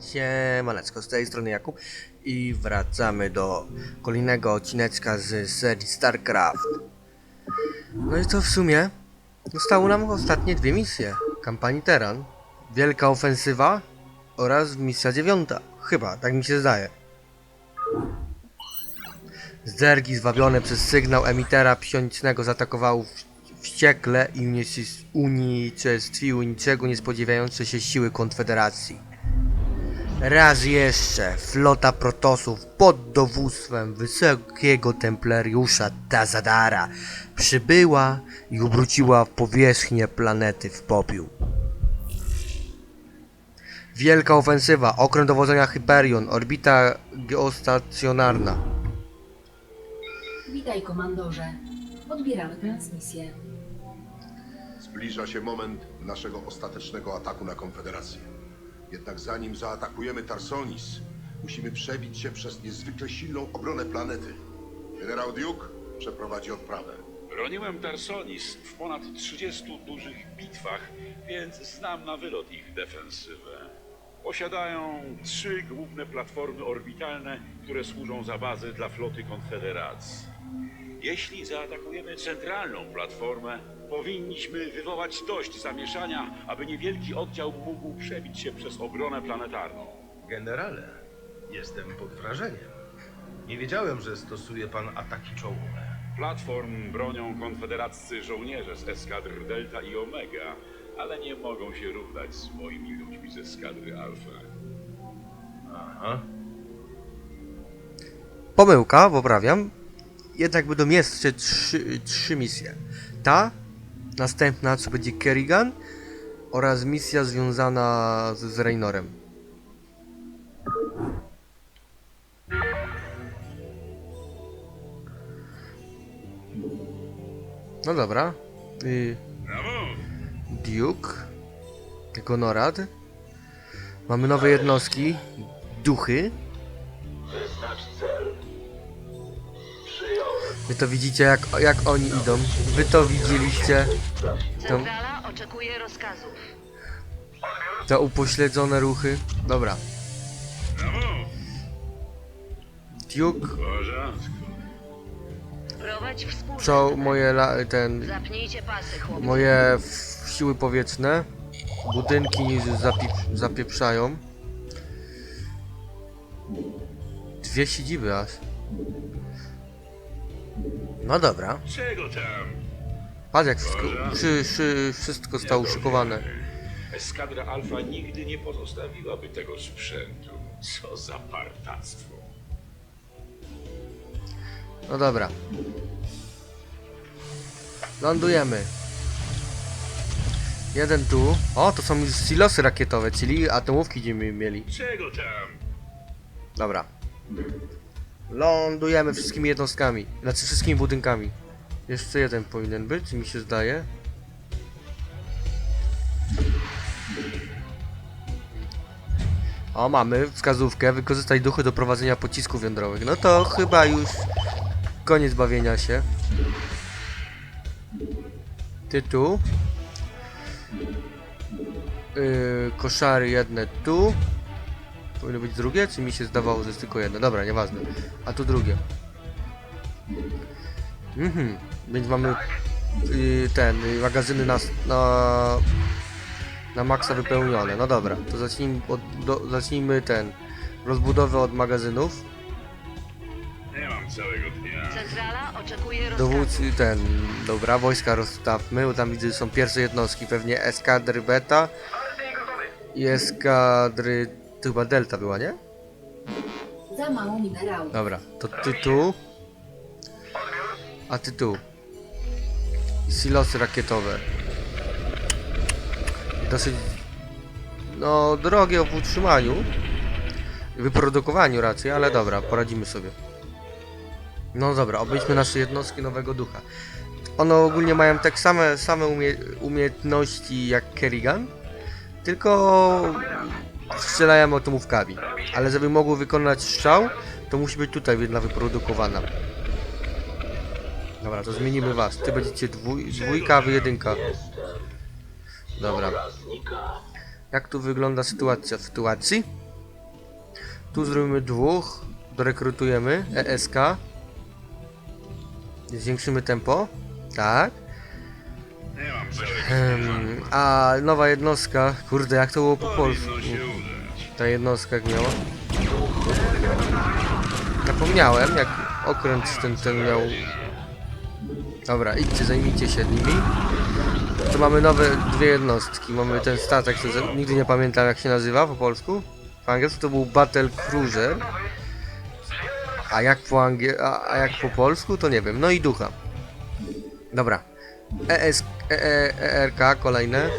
Siemaneczko, z tej strony Jakub i wracamy do kolejnego odcineczka z serii StarCraft. No i co w sumie? Zostały nam ostatnie dwie misje. Kampanii Teran, Wielka Ofensywa oraz misja dziewiąta. Chyba, tak mi się zdaje. Zergi zwabione przez sygnał emitera psionicznego zaatakowały wściekle i unicestwiły niczego nie spodziewające się siły Konfederacji. Raz jeszcze flota protosów pod dowództwem wysokiego templariusza Tazadara przybyła i obróciła powierzchnię planety w popiół. Wielka ofensywa, okręt dowodzenia Hyperion, orbita geostacjonarna. Witaj, komandorze. Odbieramy transmisję. Zbliża się moment naszego ostatecznego ataku na Konfederację. Jednak zanim zaatakujemy Tarsonis, musimy przebić się przez niezwykle silną obronę planety. Generał Duke przeprowadzi odprawę. Broniłem Tarsonis w ponad 30 dużych bitwach, więc znam na wylot ich defensywę. Posiadają trzy główne platformy orbitalne, które służą za bazę dla floty Konfederacji. Jeśli zaatakujemy centralną platformę, powinniśmy wywołać dość zamieszania, aby niewielki oddział mógł przebić się przez obronę planetarną. Generale, jestem pod wrażeniem. Nie wiedziałem, że stosuje pan ataki czołowe. Platform bronią konfederaccy żołnierze z eskadr Delta i Omega, ale nie mogą się równać z moimi ludźmi ze eskadry Alfa. Aha. Pomyłka, poprawiam. Jednak będą jeszcze trzy, trzy misje. Ta, następna, co będzie Kerrigan oraz misja związana z, z Reynorem. No dobra. Y, Duke. Gonorad. Mamy nowe jednostki. Duchy. Wy to widzicie jak, jak oni idą. Wy to widzieliście. To, Centrala oczekuje rozkazów. te upośledzone ruchy. Dobra. Duke. Prowadź współrzędne. Co moje la, ten. Zapnijcie pasy, chłopcy. Moje siły powietrzne. Budynki zapie, zapieprzają. Dwie siedziby aż. No dobra. Czego tam? Patrz jak wszystko, przy, przy, wszystko stało uszykowane. Eskadra Alfa nigdy nie pozostawiłaby tego sprzętu. Co za partactwo. No dobra. Lądujemy. Jeden tu. O, to są już silosy rakietowe, czyli atomówki będziemy mieli. Czego tam? Dobra. Lądujemy wszystkimi jednostkami. Znaczy wszystkimi budynkami. Jeszcze jeden powinien być, mi się zdaje. O, mamy wskazówkę. Wykorzystaj duchy do prowadzenia pocisków jądrowych. No to chyba już koniec bawienia się. Tytuł. Yy, koszary jedne tu. Powinno być drugie, czy mi się zdawało, że jest tylko jedno? Dobra, nieważne. A tu drugie. Mhm. Więc mamy yy, ten, yy, magazyny na, na, na maksa wypełnione. No dobra, to zacznijmy, od, do, zacznijmy ten, rozbudowę od magazynów. Nie mam całego dnia. Centrala oczekuje. Dowódcy ten, dobra, wojska rozstawmy, bo tam widzę, że są pierwsze jednostki, pewnie eskadry beta i eskadry, to chyba delta była, nie? Za mało minerałów. Dobra, to ty tu. A ty tu. Silosy rakietowe. Dosyć. No, drogie w utrzymaniu. Wyprodukowaniu raczej, ale dobra, poradzimy sobie. No dobra, obejrzmy nasze jednostki nowego ducha. One ogólnie mają tak same, same umie umiejętności jak Kerrigan, tylko strzelają atomówkami. Ale żeby mogły wykonać strzał, to musi być tutaj jedna wyprodukowana. Dobra, to zmienimy was. Ty będziecie dwój, dwójka, a wy jedynka. Dobra. Jak tu wygląda sytuacja w sytuacji? Tu zrobimy dwóch. Dorekrutujemy. ESK. Zwiększymy tempo. Tak. Em, a nowa jednostka. Kurde, jak to było po polsku? Ta jednostka jak miała? Zapomniałem, jak okręt ten, ten miał. Dobra, idźcie, zajmijcie się nimi. To mamy nowe dwie jednostki. Mamy ten statek, co nigdy nie pamiętam jak się nazywa po polsku. Po angielsku to był Battle Cruiser. A jak po angie a, a jak po polsku to nie wiem. No i ducha. Dobra. ES, e, e, ERK kolejne.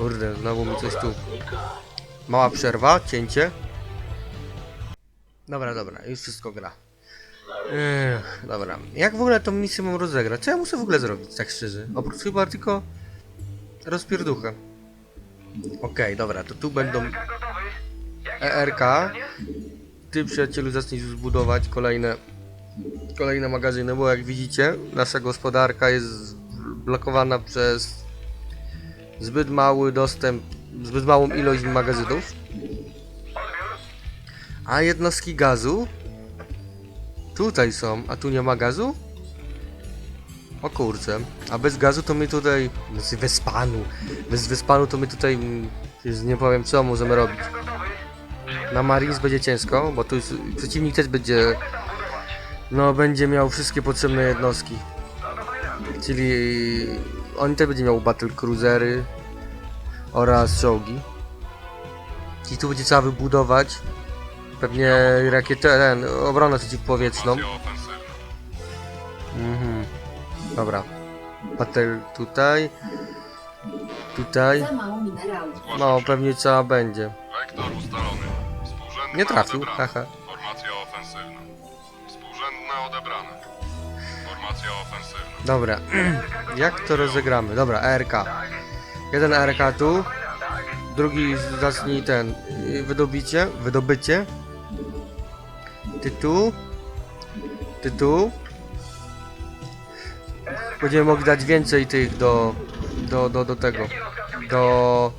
Kurde, znowu mi coś tu. Mała przerwa, cięcie. Dobra, dobra, już wszystko gra. Ech, dobra. Jak w ogóle tą misję mam rozegrać? Co ja muszę w ogóle zrobić, tak szczerze? Oprócz chyba tylko rozpierducha. Okej, dobra, to tu będą ERK. Ty przyjacielu zacznij zbudować kolejne kolejne magazyny, bo jak widzicie, nasza gospodarka jest blokowana przez zbyt mały dostęp, zbyt małą ilość magazynów. A jednostki gazu tutaj są, a tu nie ma gazu? O kurczę, a bez gazu to my tutaj, znaczy wyspanu, bez wyspanu to my tutaj, mm, nie powiem co możemy robić. Na Marines będzie ciężko, bo tu przeciwnik też będzie, no będzie miał wszystkie potrzebne jednostki. Czyli on też będzie miał battle cruisery oraz czołgi. I tu będzie trzeba wybudować pewnie rakietę, ten, obronę przeciwpowietrzną. Mhm. Dobra. Battle tutaj. Tutaj. No, pewnie trzeba będzie. Wektor ustalony. Współrzędne Nie trafił, odebrane. haha. Formacja ofensywna. Współrzędne odebrane. Formacja ofensywna. Dobra. Jak to rozegramy? Dobra, ARK. Jeden ARK tu. Drugi zacznij ten. y, Wydobicie. Wydobycie. Ty tu. Ty tu. Będziemy mogli dać więcej tych do. Do, do, do tego. Do.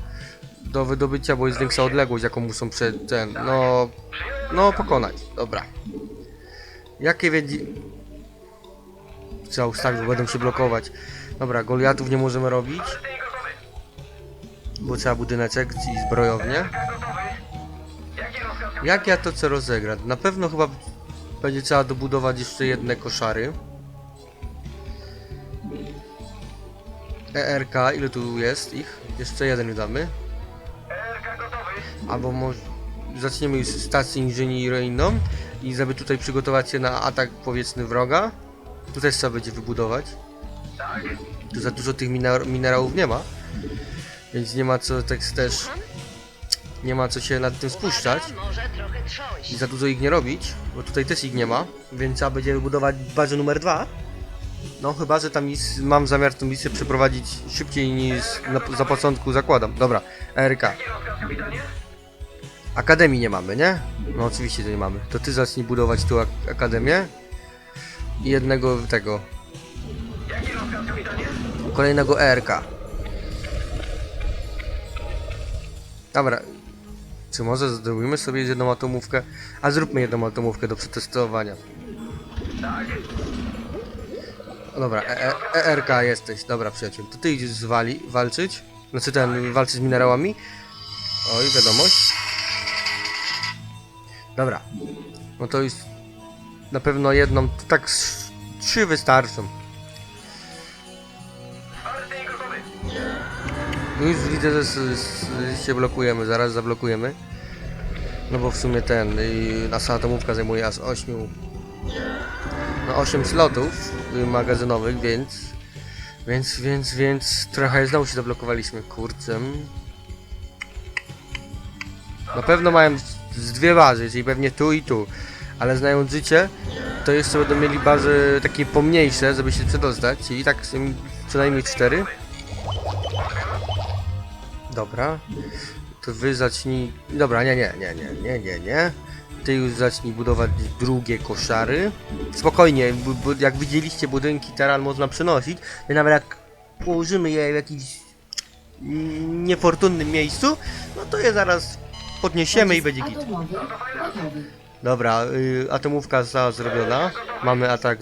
Do wydobycia, bo jest większa odległość, jaką muszą przed ten. No. No, pokonać. Dobra. Jakie wiedzi. Trzeba ustawić, bo będą się blokować. Dobra, Goliatów nie możemy robić. Bo trzeba budyneczek i zbrojownię. Jak ja to chcę rozegrać? Na pewno chyba będzie trzeba dobudować jeszcze jedne koszary. ERK, ile tu jest ich? Jeszcze jeden damy. Albo może zaczniemy już stację inżynieryjną i żeby tutaj przygotować się na atak powiedzmy wroga. Tu też trzeba będzie wybudować. Tu za dużo tych miner minerałów nie ma. Więc nie ma co tak też. Nie ma co się nad tym spuszczać. I za dużo ich nie robić. Bo tutaj też ich nie ma. Więc trzeba będzie wybudować bazę numer dwa. No chyba, że tam mis mam zamiar tę misję przeprowadzić szybciej niż na, za początku zakładam. Dobra, RK. Akademii nie mamy, nie? No oczywiście, że nie mamy. To ty zacznij budować tu ak akademię. Jednego tego. Kolejnego ERK. Dobra. Czy może zrobimy sobie jedną atomówkę? A zróbmy jedną atomówkę do przetestowania. Dobra, e e ERK jesteś. Dobra, przyjaciel. To ty idziesz zwali walczyć. Znaczy ten, walczyć z minerałami. Oj, wiadomość. Dobra. No to już na pewno jedną, tak trzy wystarczą. Już widzę, że się blokujemy, zaraz zablokujemy. No bo w sumie ten, y, nasza atomówka zajmuje aż 8 no 8 slotów magazynowych, więc więc, więc, więc trochę znowu się zablokowaliśmy, kurczę. Na pewno mają z dwie bazy, czyli pewnie tu i tu. Ale znając życie, to jeszcze będą mieli bazy takie pomniejsze, żeby się przedostać, czyli tak z- przynajmniej cztery. Dobra. To wy zacznij... Dobra, nie, nie, nie, nie, nie, nie, nie. Ty już zacznij budować drugie koszary. Spokojnie, jak widzieliście budynki teran można przenosić, to nawet jak położymy je w jakimś niefortunnym miejscu, no to je zaraz podniesiemy i będzie git. Dobra, y, atomówka została zrobiona. Mamy atak,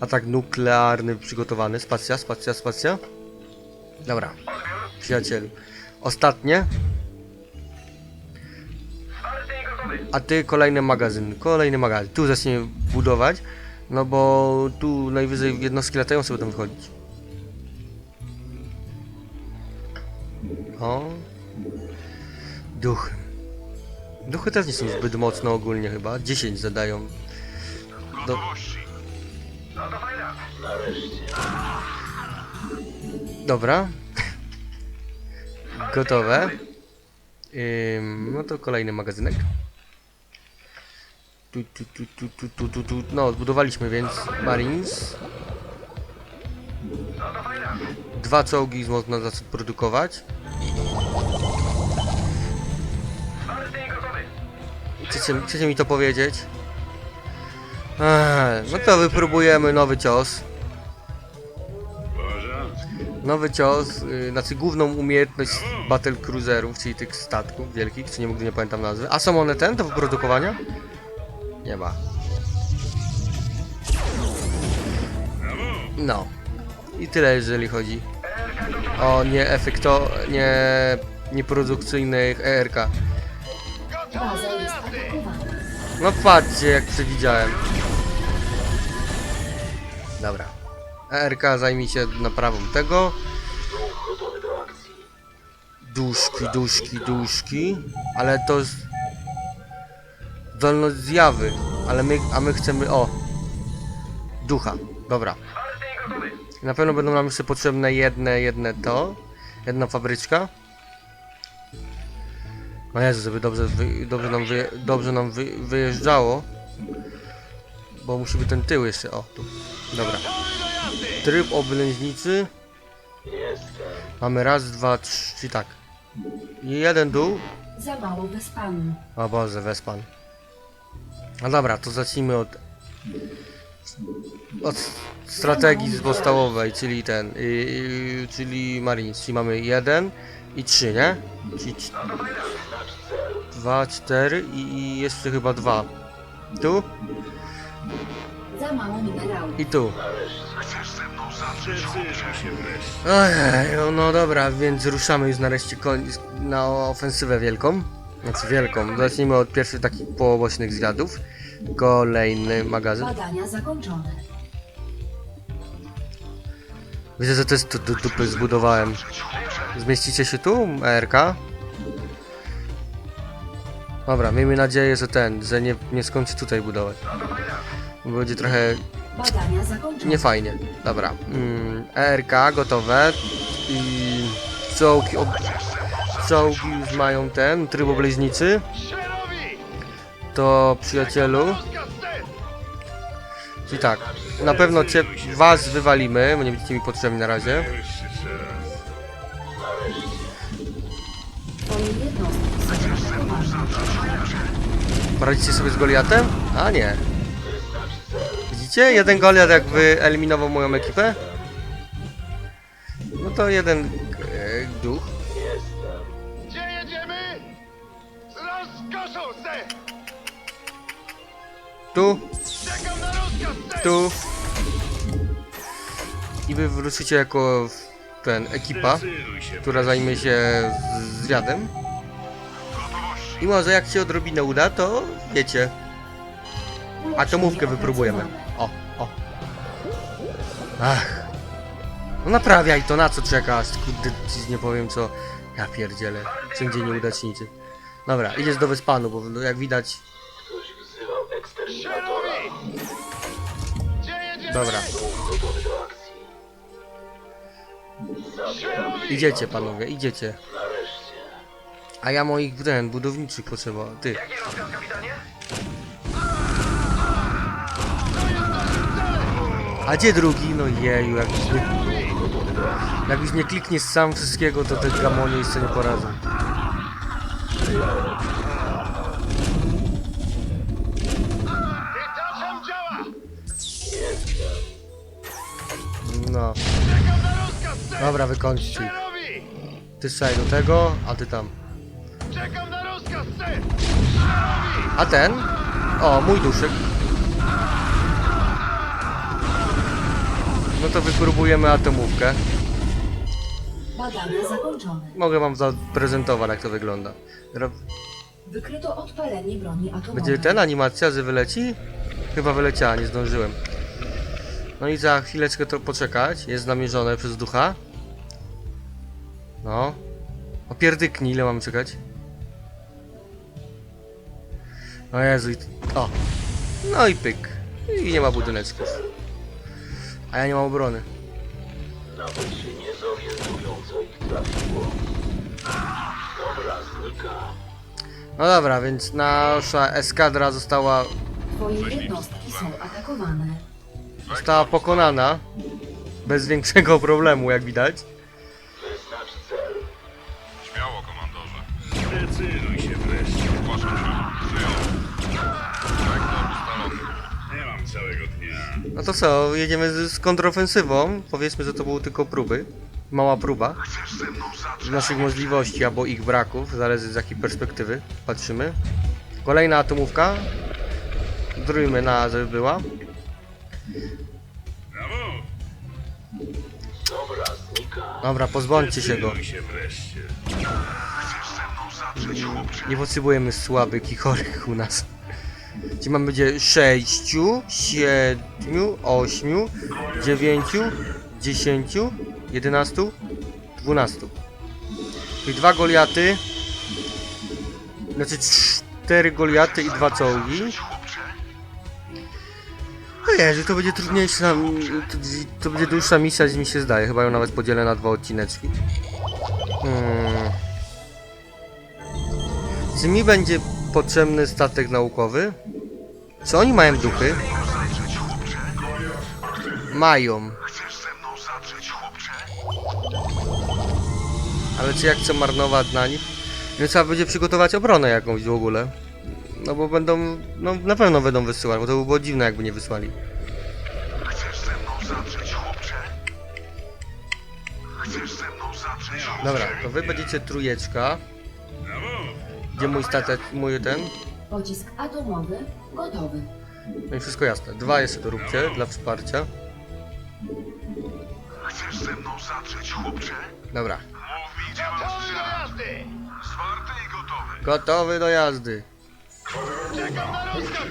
atak nuklearny przygotowany. Spacja, spacja, spacja. Dobra, przyjacielu. Ostatnie. A ty kolejny magazyn, kolejny magazyn. Tu zaczniemy budować, no bo tu najwyżej jednostki latające będą wychodzić. O. Duchy. Duchy też nie są zbyt mocne ogólnie chyba. 10 zadają. Do... Dobra. Gotowe. Ym, no to kolejny magazynek. Tu, tu, tu, tu, tu, tu, tu, tu. No, zbudowaliśmy więc Marines. Dwa czołgi można produkować. Chcecie, chcecie mi to powiedzieć? No to wypróbujemy nowy cios. Nowy cios, yy, znaczy główną umiejętność Battle Cruiserów, czyli tych statków wielkich, czy nie mogę nie pamiętam nazwy. A są one ten do wyprodukowania? Nie ma. No. I tyle jeżeli chodzi o nieefekto... nie... nieprodukcyjnych ERK. No patrzcie, jak przewidziałem. Dobra. ERK zajmie się naprawą tego. Duszki, duszki, duszki. Ale to jest... Zdolność zjawy. Ale my, a my chcemy... O! Ducha. Dobra. Na pewno będą nam jeszcze potrzebne jedne, jedne to. Jedna fabryczka. No Jezu, żeby dobrze, wy, dobrze nam, wy, dobrze nam wy, wyjeżdżało. Bo musi być ten tył jeszcze, o tu. Dobra. Tryb oblężnicy. Mamy raz, dwa, trzy, tak. Jeden dół. Za mało wyspanu. O Boże, Wespan. No dobra, to zacznijmy od... Od strategii podstawowej, czyli ten, yy, czyli Marines, czyli mamy jeden i trzy, nie? Czyli dwa, cztery i, i jeszcze chyba dwa. Tu Za mało minerałów. i tu. Ojej, no dobra, więc ruszamy już nareszcie na ofensywę wielką. Znaczy wielką. Zacznijmy od pierwszych takich pobocznych zwiadów. Kolejny magazyn. Badania zakończone. Widzę, że też tu dupy zbudowałem. Zmieścicie się tu, ARK? Dobra, miejmy nadzieję, że ten, że nie, nie skończy tutaj budować. Bo Będzie trochę Badania zakończone. niefajnie. Dobra. Mm, ERK gotowe. I czołgi, ob... czołgi już mają ten, tryb obleźnicy. To przyjacielu. Czyli tak, na pewno cię, was wywalimy, bo nie będziecie mi potrzebni na razie. Poradzicie sobie z Goliatem? A nie. Widzicie? Jeden Goliat jak wyeliminował moją ekipę. No to jeden e, duch. Gdzie jedziemy? Z rozkoszą, se! Tu, Czekam na rozkaz, se! tu. I wy wrócicie jako w- ten ekipa, się która zajmie się z- zwiadem. I może jak się odrobinę uda, to wiecie. Atomówkę wypróbujemy. O, o. Ach. No naprawiaj to, na co czekasz? Kurde, nie powiem co. Ja pierdzielę. Wszędzie nieudacznicy. Dobra, idziesz do Wyspanu, bo jak widać... Dobra. Idziecie panowie, idziecie. A ja moich ten, budowniczych potrzeba. Ty. A gdzie drugi? No jeju, jak już nie... Jak już nie klikniesz sam wszystkiego, to te gamonie jeszcze nie poradzą. No. Rozkaz! Dobra, wykończcie ich. Ty strzelaj do tego, a ty tam. Czekam na rozkaz! A ten? O, mój duszek. No to wypróbujemy atomówkę. Badania zakończone. Mogę wam zaprezentować, jak to wygląda. Ro- Wykryto odpalenie broni atomowej. Będzie ten animacja, że wyleci? Chyba wyleciała, nie zdążyłem. No i za chwileczkę to poczekać. Jest namierzone przez ducha. No. Opierdyknij, ile mamy czekać? O Jezu, i... o. No i pyk. I nie ma budyneczków. A ja nie mam obrony. No dobra, więc nasza eskadra została, Twoje jednostki są atakowane. została pokonana. Bez większego problemu, jak widać. No to co, jedziemy z, z kontrofensywą. Powiedzmy, że to były tylko próby. Mała próba. Naszych możliwości albo ich braków, zależy z jakiej perspektywy patrzymy. Kolejna atomówka. Drójmy na, żeby była. Dobra, pozbądźcie się go. Nie potrzebujemy słabych i chorych u nas. Gdzie mam będzie 6, 7, 8, 9, 10, 11, 12. Czyli dwa Goliaty. Znaczy cztery Goliaty i dwa czołgi. O Jezu, to będzie trudniejsza, to, to będzie dłuższa misja niż mi się zdaje. Chyba ją nawet podzielę na dwa odcineczki. Hmm. Czy mi będzie potrzebny statek naukowy? Czy oni mają duchy? Mają. Ale czy ja chcę marnować na nich? No trzeba będzie przygotować obronę jakąś w ogóle. No bo będą, no na pewno będą wysyłać, bo to by było dziwne jakby nie wysłali. Dobra, to wy będziecie trójeczka. Gdzie mój statek, mój ten? Pocisk atomowy gotowy. No i wszystko jasne. Dwa jeszcze doróbcie dla wsparcia. Chcesz ze mną zatrzeć, chłopcze? Dobra. Gotowy do jazdy! Zwarty i gotowy. Gotowy do jazdy. Czekam na rozkaz!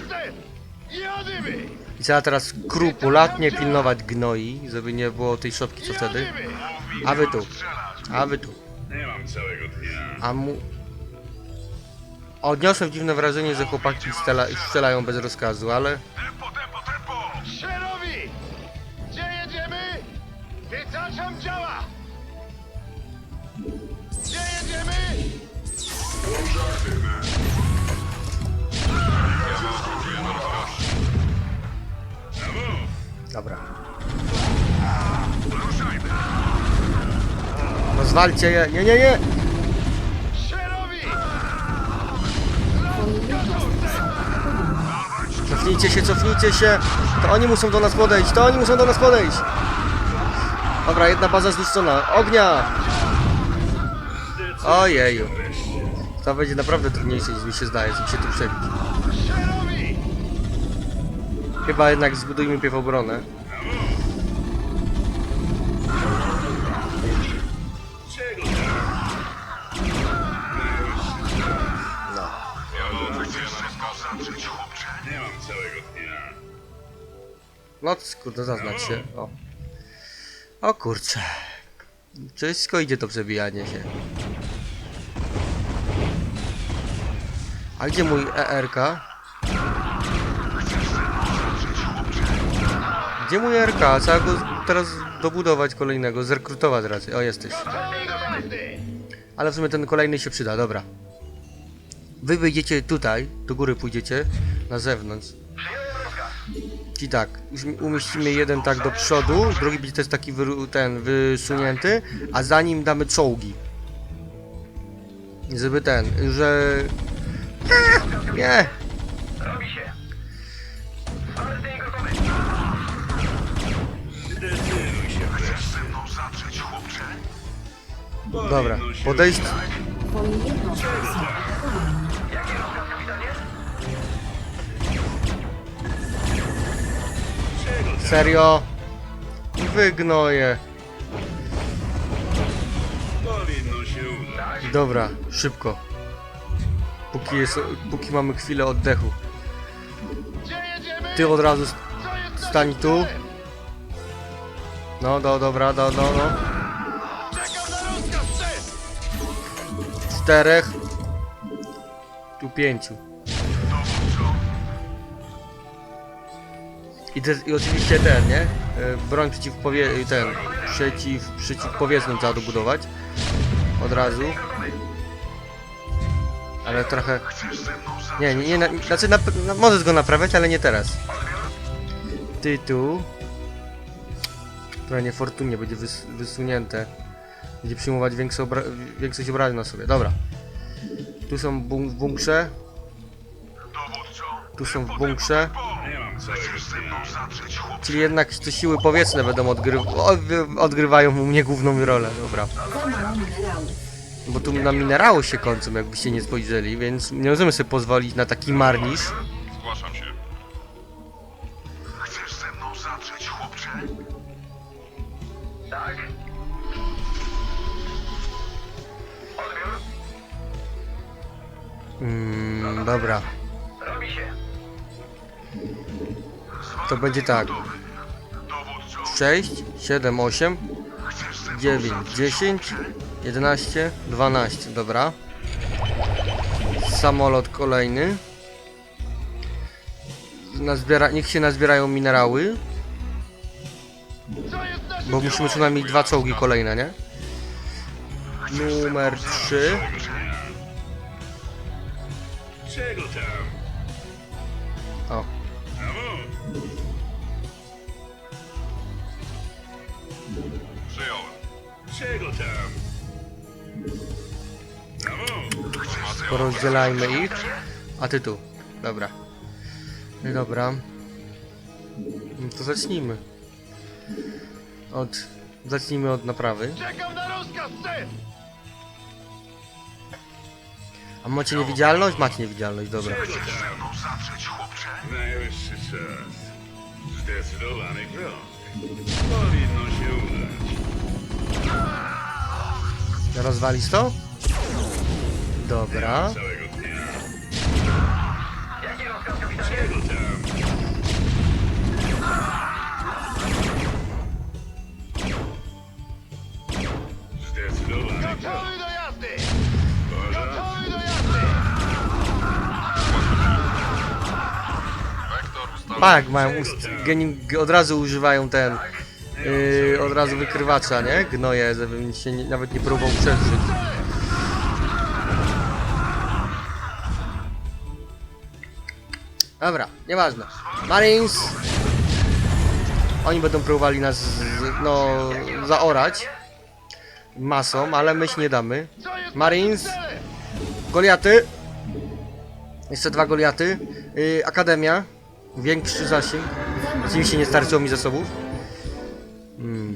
Jadymy! I trzeba teraz skrupulatnie pilnować gnoi, żeby nie było tej szopki co wtedy. A wy tu. A wy tu. Nie mam całego dnia. A mu... Odniosłem dziwne wrażenie, że chłopaki strzela, strzelają bez rozkazu, ale... Tempo, tempo, tempo! Szerowi! Gdzie jedziemy? Wytaczam działa! Gdzie jedziemy? Dobra. Rozwalcie je! Nie, nie, nie! Cofnijcie się, cofnijcie się! To oni muszą do nas podejść, to oni muszą do nas podejść! Dobra, jedna baza zniszczona. Ognia! Ojeju. To będzie naprawdę trudniejsze niż mi się zdaje, żeby się tu przebić. Chyba jednak zbudujmy pierw obronę. No kurde, zaznacz się. O. O kurczę. Wszystko idzie to przebijanie się. A gdzie mój ERK? Gdzie mój ERK? Trzeba go teraz dobudować kolejnego, zrekrutować raczej. O, jesteś. Ale w sumie ten kolejny się przyda, dobra. Wy wyjdziecie tutaj, do góry pójdziecie, na zewnątrz. I tak, umieścimy jeden tak do przodu, drugi będzie też taki wyru- ten wysunięty, a za nim damy czołgi. Żeby ten, że... Eee, nie! Dobra, podejść, Serio? Wygnoję. Dobra, szybko. Póki, jest, póki mamy chwilę oddechu. Ty od razu st- stań tu. No, do, dobra, do, do, no. Czterech. Tu pięciu. I, te, I oczywiście ten, nie? E, Broń przeciwpowie... ten... Przeciw... Przeciwpowietrzną trzeba dobudować. Od razu. Ale trochę... Nie, nie, nie, na, znaczy na, na, możesz go naprawiać, ale nie teraz. Tytuł. Które niefortunnie będzie wys, wysunięte. Będzie przyjmować większe obra większość obrażeń na sobie. Dobra. Tu są bunk bunkrze. Tu są w bunkrze. Czyli jednak te siły powietrzne będą odgry odgrywają u mnie główną rolę. Dobra. Bo tu na minerały się kończą, jakbyście nie spojrzeli, więc nie możemy sobie pozwolić na taki marnisz. Zgłaszam się. Chcesz ze mną zadrzeć, chłopcze? Mm, dobra. To będzie tak. 6, 7, 8, 9, 10, 11, 12. Dobra. Samolot kolejny. Nazbiera, niech się nazbierają minerały. Bo musimy co najmniej dwa czołgi kolejne, nie? Numer 3. Czego tam? O. Porozdzielajmy ich. A ty tu. Dobra. No Dobra. No to zacznijmy. Od... Zacznijmy od naprawy. Czekam na rozkaz! A macie niewidzialność? Macie niewidzialność, dobra. Tam? Najwyższy czas. Zdecydowany krok. Powinno się udać. Rozwalisz to? Dobra. Do jazdy! Do jazdy! Wektor ustalony. Tak, mają ust... Geni... od razu używają ten... Yy, od razu wykrywacza, nie? Gnoje, żebym się nie, nawet nie próbował przeżyć. Nieważne. Marines! Oni będą próbowali nas, no, zaorać masą, ale my się nie damy. Marines? Goliaty. Jeszcze dwa Goliaty. Yy, Akademia. Większy zasięg. Oczywiście nie starczyło mi zasobów. Hmm.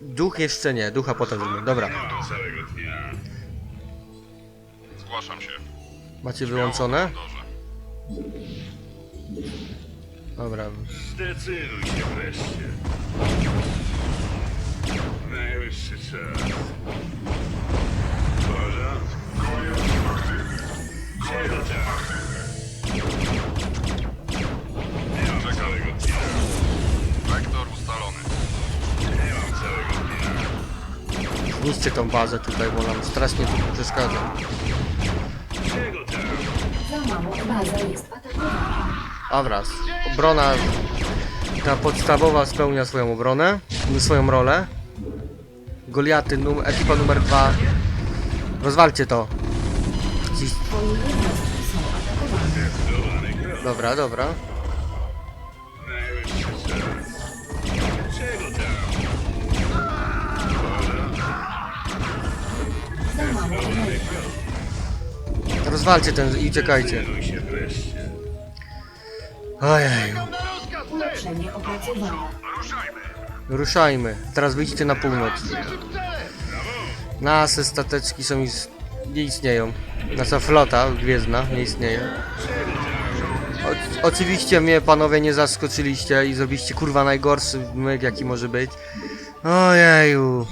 Duch jeszcze nie, ducha potem zrobimy. Dobra. Zgłaszam się. macie wyłączone? Dobra. Zdecyduj się wreszcie. Najwyższy czas. Porządku. Czego tam? Nie mam całego dnia. Wektor ustalony. Nie mam całego dnia. Zniszcie tą bazę tutaj, bo nam strasznie tu przeszkadza. Mało baza obrona ta podstawowa spełnia swoją obronę, swoją rolę. Goliaty, num ekipa numer dwa. Rozwalcie to. Dobra, dobra. Rozwalcie ten i uciekajcie. Ojej. Ruszajmy. Teraz wyjdźcie na północ. Nasze stateczki są już... nie istnieją. Nasza flota gwiezdna nie istnieje. O, oczywiście mnie panowie nie zaskoczyliście i zrobiliście kurwa najgorszy myk jaki może być. Ojeju.